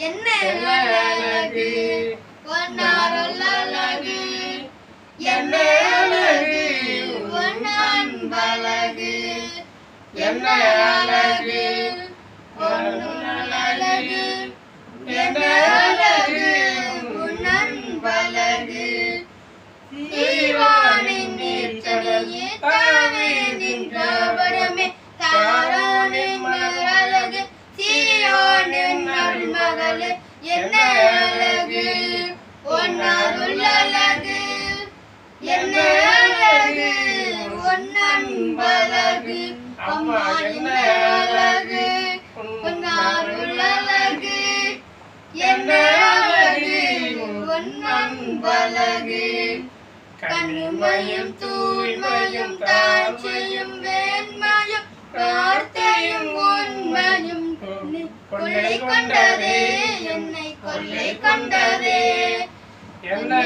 என்ன அழகு? பொன்னாருள் அழகு. என்ன அழகு? என்ன அழகு? அம்பலகு கண்மையும் தூய்மையும் தாழ்ச்சியும் வேண்மையும் வார்த்தையும் உண்மையும் கொள்ளை கொண்டதே என்னை கொள்ளை கொண்டதே. என்னை